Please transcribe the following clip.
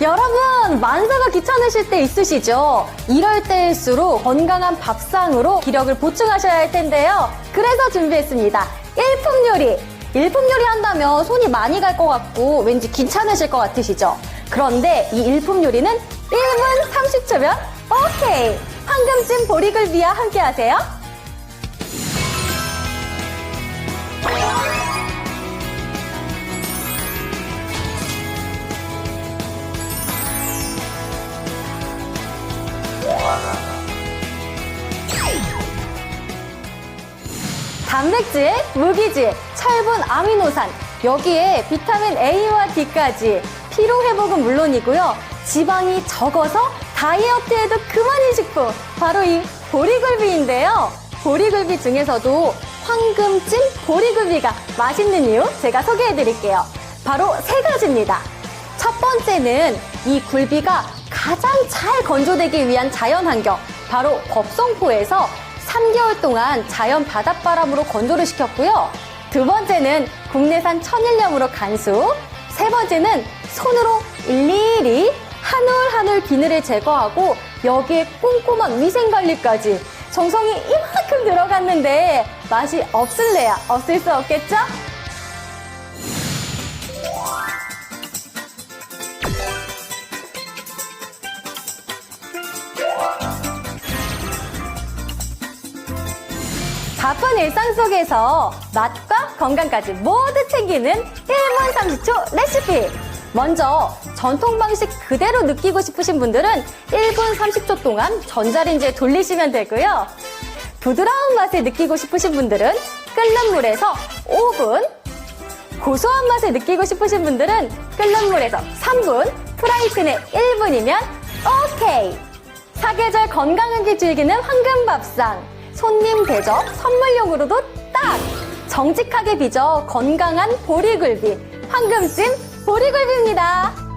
여러분, 만사가 귀찮으실 때 있으시죠? 이럴 때일수록 건강한 밥상으로 기력을 보충하셔야 할 텐데요. 그래서 준비했습니다. 일품 요리. 일품 요리 한다면 손이 많이 갈 것 같고 왠지 귀찮으실 것 같으시죠? 그런데 이 일품 요리는 1분 30초면 오케이! 황금찜 보리굴비와 함께 하세요. 단백질, 무기질, 철분, 아미노산, 여기에 비타민 A와 D까지 피로 회복은 물론이고요. 지방이 적어서 다이어트에도 그만인 식품, 바로 이 보리굴비인데요. 보리굴비 중에서도 황금찜 보리굴비가 맛있는 이유 제가 소개해 드릴게요. 바로 세 가지입니다. 첫 번째는 이 굴비가 가장 잘 건조되기 위한 자연 환경, 바로 법성포에서 3개월 동안 자연 바닷바람으로 건조를 시켰고요. 두 번째는 국내산 천일염으로 간수. 세 번째는 손으로 일일이 한 올 한 올 비늘을 제거하고 여기에 꼼꼼한 위생 관리까지 정성이 이만큼 들어갔는데 맛이 없을래야 없을 수 없겠죠? 바쁜 일상 속에서 맛과 건강까지 모두 챙기는 1분 30초 레시피! 먼저 전통 방식 그대로 느끼고 싶으신 분들은 1분 30초 동안 전자레인지에 돌리시면 되고요. 부드러운 맛을 느끼고 싶으신 분들은 끓는 물에서 5분, 고소한 맛을 느끼고 싶으신 분들은 끓는 물에서 3분, 프라이팬에 1분이면 오케이! 사계절 건강하게 즐기는 황금밥상. 손님 대접 선물용으로도 딱! 정직하게 빚어 건강한 보리굴비. 황금찜 보리굴비입니다.